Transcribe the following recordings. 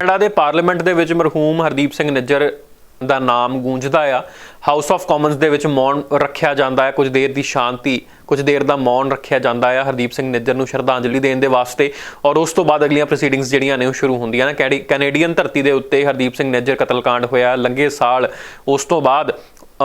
Canada ਦੇ parliament ਦੇ ਵਿੱਚ ਮਰਹੂਮ ਹਰਦੀਪ ਸਿੰਘ ਨਿੱਜਰ ਦਾ ਨਾਮ ਗੂੰਜਦਾ ਆ। ਹਾਊਸ ਆਫ ਕਾਮਨਸ ਦੇ ਵਿੱਚ ਮੌਨ ਰੱਖਿਆ ਜਾਂਦਾ ਹੈ। ਕੁਝ ਦੇਰ ਦੀ ਸ਼ਾਂਤੀ, ਕੁਝ ਦੇਰ ਦਾ ਮੌਨ ਰੱਖਿਆ ਜਾਂਦਾ ਹੈ ਹਰਦੀਪ ਸਿੰਘ ਨਿੱਜਰ ਨੂੰ ਸ਼ਰਧਾਂਜਲੀ ਦੇਣ ਦੇ ਵਾਸਤੇ। ਔਰ ਉਸ ਤੋਂ ਬਾਅਦ ਅਗਲੀਆਂ ਪ੍ਰੋਸੀਡਿੰਗਸ ਜਿਹੜੀਆਂ ਨੇ ਉਹ ਸ਼ੁਰੂ ਹੁੰਦੀਆਂ ਨੇ। ਕੈਡੀ- ਕੈਨੇਡੀਅਨ ਧਰਤੀ ਦੇ ਉੱਤੇ ਹਰਦੀਪ ਸਿੰਘ ਨਿੱਜਰ ਕਤਲकांड ਹੋਇਆ। ਲੰਘੇ ਸਾਲ ਉਸ ਤੋਂ ਬਾਅਦ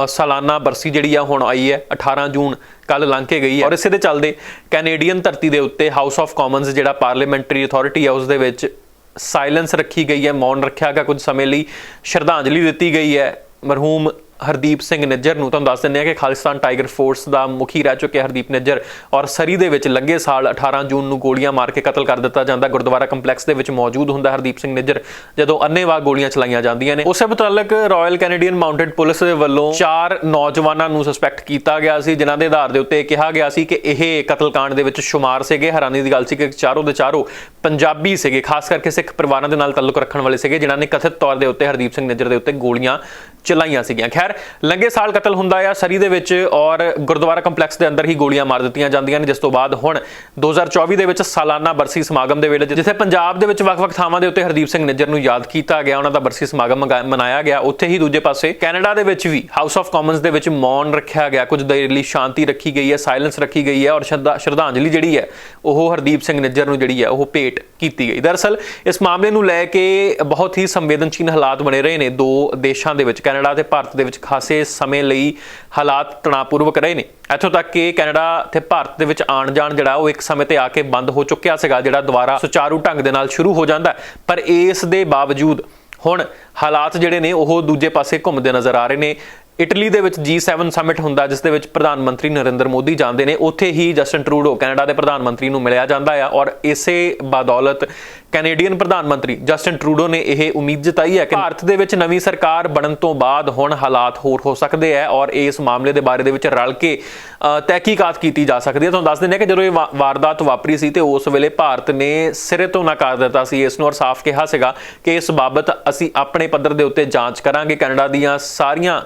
ਸਾਲਾਨਾ ਬਰਸੀ ਜਿਹੜੀ ਆ ਹੁਣ ਆਈ ਹੈ 18 ਜੂਨ ਕੱਲ ਲੰਘ ਕੇ ਗਈ ਹੈ। ਔਰ ਇਸੇ ਦੇ ਚੱਲਦੇ ਕੈਨੇਡੀਅਨ ਧਰਤੀ ਦੇ ਉੱਤੇ ਹਾਊਸ ਆਫ ਕਾਮਨਸ ਜਿਹੜਾ ਪਾਰਲੀਮੈਂਟਰੀ ਅਥਾਰਟੀ ਹੈ ਉਸ ਦੇ ਵਿੱਚ ਸਾਇਲੈਂਸ ਰੱਖੀ ਗਈ ਹੈ, ਮੌਨ ਰੱਖਿਆ ਗਿਆ ਕੁਝ ਸਮੇਂ ਲਈ, ਸ਼ਰਧਾਂਜਲੀ ਦਿੱਤੀ ਗਈ ਹੈ, ਮਰਹੂਮ ਹਰਦੀਪ ਸਿੰਘ ਨਿੱਜਰ ਨੂੰ ਤੁਹਾਨੂੰ ਦੱਸ ਦਿੰਦੇ ਹਾਂ ਕਿ ਖਾਲਿਸਤਾਨ ਟਾਈਗਰ ਫੋਰਸ ਦਾ ਮੁਖੀ ਰਹਿ ਚੁੱਕੇ ਹਰਦੀਪ ਨਿੱਜਰ ਔਰ ਸਰੀ ਦੇ ਵਿੱਚ ਲੰਘੇ ਸਾਲ 18 ਜੂਨ ਨੂੰ ਗੋਲੀਆਂ ਮਾਰ ਕੇ ਕਤਲ ਕਰ ਦਿੱਤਾ ਜਾਂਦਾ। ਗੁਰਦੁਆਰਾ ਕੰਪਲੈਕਸ ਦੇ ਵਿੱਚ ਮੌਜੂਦ ਹੁੰਦਾ ਹਰਦੀਪ ਸਿੰਘ ਨਿੱਜਰ, ਜਦੋਂ ਅੰਨੇਵਾਹ ਗੋਲੀਆਂ ਚਲਾਈਆਂ ਜਾਂਦੀਆਂ ਨੇ। ਉਸੇ ਮੁਤਲਕ ਰਾਇਲ ਕੈਨੇਡੀਅਨ ਮਾਊਂਟਡ ਪੁਲਿਸ ਦੇ ਵੱਲੋਂ ਚਾਰ ਨੌਜਵਾਨਾਂ ਨੂੰ ਸਸਪੈਕਟ ਕੀਤਾ ਗਿਆ ਸੀ, ਜਿਨ੍ਹਾਂ ਦੇ ਆਧਾਰ ਦੇ ਉੱਤੇ ਕਿਹਾ ਗਿਆ ਸੀ ਕਿ ਇਹ ਕਤਲकांड ਦੇ ਵਿੱਚ ਸ਼ੁਮਾਰ ਸੀਗੇ। ਹੈਰਾਨੀ ਦੀ ਗੱਲ ਸੀ ਕਿ ਚਾਰੋਂ ਦੇ ਚਾਰੋਂ ਪੰਜਾਬੀ ਸੀਗੇ, ਖਾਸ ਕਰਕੇ ਸਿੱਖ ਪਰਿਵਾਰਾਂ ਦੇ ਨਾਲ ਤਾਲੁਕ ਰੱਖਣ ਵਾਲੇ ਸੀਗੇ, ਜਿਨ੍ਹਾਂ ਨੇ ਕਥਿਤ ਤੌਰ ਦੇ ਉੱਤੇ ਹਰਦੀਪ ਸਿੰਘ ਨਿੱਜਰ ਦੇ ਉੱਤੇ ਗੋਲੀਆਂ ਚਲਾਈਆਂ ਸੀਗੀਆਂ। ਖੈਰ, ਲੰਘੇ ਸਾਲ ਕਤਲ ਹੁੰਦਾ ਆ ਸਰੀ ਦੇ ਵਿੱਚ ਔਰ ਗੁਰਦੁਆਰਾ ਕੰਪਲੈਕਸ ਦੇ ਅੰਦਰ ਹੀ ਗੋਲੀਆਂ ਮਾਰ ਦਿੱਤੀਆਂ ਜਾਂਦੀਆਂ ਨੇ। ਜਿਸ ਤੋਂ ਬਾਅਦ ਹੁਣ 2024 ਦੇ ਵਿੱਚ ਸਾਲਾਨਾ ਬਰਸੀ ਸਮਾਗਮ ਦੇ ਵੇਲੇ, ਜਿੱਥੇ ਪੰਜਾਬ ਦੇ ਵਿੱਚ ਵੱਖ-ਵੱਖ ਥਾਵਾਂ ਦੇ ਉੱਤੇ ਹਰਦੀਪ ਸਿੰਘ ਨਿੱਜਰ ਨੂੰ ਯਾਦ ਕੀਤਾ ਗਿਆ, ਉਹਨਾਂ ਦਾ ਬਰਸੀ ਸਮਾਗਮ ਮੰਗਾ- ਮਨਾਇਆ ਗਿਆ। ਉੱਥੇ ਹੀ ਦੂਜੇ ਪਾਸੇ ਕੈਨੇਡਾ ਦੇ ਵਿੱਚ ਵੀ ਹਾਊਸ ਆਫ ਕਾਮਨਸ ਦੇ ਵਿੱਚ ਮੌਨ ਰੱਖਿਆ ਗਿਆ। ਕੁਝ ਦੇਰ ਲਈ ਸ਼ਾਂਤੀ ਰੱਖੀ ਗਈ ਹੈ ਸਾਇਲੈਂਸ ਰੱਖੀ ਗਈ ਹੈ ਔਰ ਸ਼ਰਧਾ- ਸ਼ਰਧਾਂਜਲੀ ਜਿਹੜੀ ਹੈ, ਉਹ ਹਰਦੀਪ ਸਿੰਘ ਨਿੱਜਰ ਨੂੰ ਜਿਹੜੀ ਹੈ, ਉਹ ਭੇਟ ਕੀਤੀ ਗਈ। ਦਰਅਸਲ, ਇਸ ਮਾਮਲੇ ਨੂੰ ਲੈ ਕੇ ਬਹੁਤ ਹੀ ਸੰਵੇਦਨਸ਼ੀਲ ਹਾਲਾਤ ਬਣੇ ਰਹੇ ਨੇ ਦੋ ਦੇਸ਼ਾਂ ਦੇ ਵਿੱਚ। ਕੈਨੇਡਾ ਤੇ ਭਾਰਤ ਦੇ ਵਿੱਚ ਖਾਸੇ ਸਮੇਂ ਲਈ ਹਾਲਾਤ ਤਣਾਅਪੂਰਵਕ ਰਹੇ ਨੇ। ਇੱਥੋਂ ਤੱਕ ਕਿ ਕੈਨੇਡਾ ਤੇ ਭਾਰਤ ਦੇ ਵਿੱਚ ਆਣ ਜਾਣ ਜਿਹੜਾ ਉਹ ਇੱਕ ਸਮੇਂ ਤੇ ਆ ਕੇ ਬੰਦ ਹੋ ਚੁੱਕਿਆ ਸੀਗਾ, ਜਿਹੜਾ ਦੁਬਾਰਾ ਸੁਚਾਰੂ ਢੰਗ ਦੇ ਨਾਲ ਸ਼ੁਰੂ ਹੋ ਜਾਂਦਾ ਪਰ ਇਸ ਦੇ ਬਾਵਜੂਦ ਹੁਣ ਹਾਲਾਤ ਜਿਹੜੇ ਨੇ ਉਹ ਦੂਜੇ ਪਾਸੇ ਘੁੰਮਦੇ ਨਜ਼ਰ ਆ ਰਹੇ ਨੇ। ਇਟਲੀ ਦੇ ਵਿੱਚ G7 ਸਮਿਟ ਹੁੰਦਾ ਜਿਸ ਦੇ ਵਿੱਚ ਪ੍ਰਧਾਨ ਮੰਤਰੀ ਨਰਿੰਦਰ ਮੋਦੀ ਜਾਂਦੇ ਨੇ ਉੱਥੇ ਹੀ ਜਸਟਨ ਟਰੂਡੋ ਕੈਨੇਡਾ ਦੇ ਪ੍ਰਧਾਨ ਮੰਤਰੀ ਨੂੰ ਮਿਲਿਆ ਜਾਂਦਾ ਆ ਔਰ ਇਸੇ ਬਦੌਲਤ ਕੈਨੇਡੀਅਨ ਪ੍ਰਧਾਨ ਮੰਤਰੀ ਜਸਟਨ ਟਰੂਡੋ ਨੇ ਇਹ ਉਮੀਦ ਜਤਾਈ ਹੈ ਕਿ ਭਾਰਤ ਦੇ ਵਿੱਚ ਨਵੀਂ ਸਰਕਾਰ ਬਣਨ ਤੋਂ ਬਾਅਦ ਹੁਣ ਹਾਲਾਤ ਹੋਰ ਹੋ ਸਕਦੇ ਆ ਔਰ ਇਸ ਮਾਮਲੇ ਦੇ ਬਾਰੇ ਦੇ ਵਿੱਚ ਰਲ ਕੇ ਅ, ਤਹਿਕੀਕਾਤ ਕੀਤੀ ਜਾ ਸਕਦੀ ਹੈ। ਤੁਹਾਨੂੰ ਦੱਸ ਦਿੰਦੇ ਹਾਂ ਕਿ ਜਦੋਂ ਇਹ ਵਾ- ਵਾਰਦਾਤ ਵਾਪਰੀ ਸੀ ਤੇ ਉਸ ਵੇਲੇ ਭਾਰਤ ਨੇ ਸਿਰੇ ਤੋਂ ਨਕਾਰ ਦਿੱਤਾ ਸੀ ਇਸ ਨੂੰ ਔਰ ਸਾਫ਼ ਕਿਹਾ ਸੀਗਾ ਕਿ ਇਸ ਬਾਬਤ ਅਸੀਂ ਆਪਣੇ ਪੱਧਰ ਦੇ ਉੱਤੇ ਜਾਂਚ ਕਰਾਂਗੇ। ਕੈਨੇਡਾ ਦੀਆਂ ਸਾਰੀਆਂ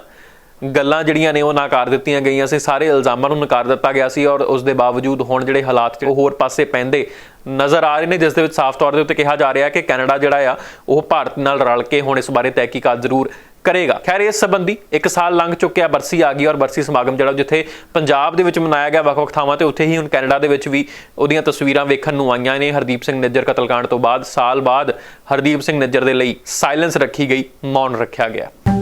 ਗੱਲਾਂ ਜਿਹੜੀਆਂ ਨੇ ਉਹ ਨਕਾਰ ਦਿੱਤੀਆਂ ਗਈਆਂ ਸੀ, ਸਾਰੇ ਇਲਜ਼ਾਮਾਂ ਨੂੰ ਨਕਾਰ ਦਿੱਤਾ ਗਿਆ ਸੀ ਔਰ ਉਸ ਦੇ ਬਾਵਜੂਦ ਹੁਣ ਜਿਹੜੇ ਹਾਲਾਤ ਉਹ ਹੋਰ ਪਾਸੇ ਪੈਂਦੇ ਨਜ਼ਰ ਆ ਰਹੇ ਨੇ, ਜਿਸ ਦੇ ਵਿੱਚ ਸਾਫ਼ ਤੌਰ ਦੇ ਉੱਤੇ ਕਿਹਾ ਜਾ ਰਿਹਾ ਕਿ ਕੈਨੇਡਾ ਜਿਹੜਾ ਆ, ਉਹ ਭਾਰਤ ਨਾਲ ਰਲ ਕੇ ਹੁਣ ਇਸ ਬਾਰੇ ਤਹਿਕੀਕਾਤ ਜ਼ਰੂਰ ਕਰੇਗਾ। ਖੈਰ, ਇਸ ਸੰਬੰਧੀ ਇੱਕ ਸਾਲ ਲੰਘ ਚੁੱਕਿਆ, ਬਰਸੀ ਆ ਗਈ ਔਰ ਬਰਸੀ ਸਮਾਗਮ ਜਿਹੜਾ ਜਿੱਥੇ ਪੰਜਾਬ ਦੇ ਵਿੱਚ ਮਨਾਇਆ ਗਿਆ ਵੱਖ-ਵੱਖ ਥਾਵਾਂ ਤੇ, ਉੱਥੇ ਹੀ ਹੁਣ ਕੈਨੇਡਾ ਦੇ ਵਿੱਚ ਵੀ ਉਹਦੀਆਂ ਤਸਵੀਰਾਂ ਵੇਖਣ ਨੂੰ ਆਈਆਂ ਨੇ। ਹਰਦੀਪ ਸਿੰਘ ਨਿੱਜਰ ਕਤਲकांड ਤੋਂ ਬਾਅਦ, ਸਾਲ ਬਾਅਦ ਹਰਦੀਪ ਸਿੰਘ ਨਿੱਜਰ ਦੇ ਲਈ ਸਾਇਲੈਂਸ ਰੱਖੀ ਗਈ, ਮੌਨ ਰੱਖਿਆ ਗਿਆ।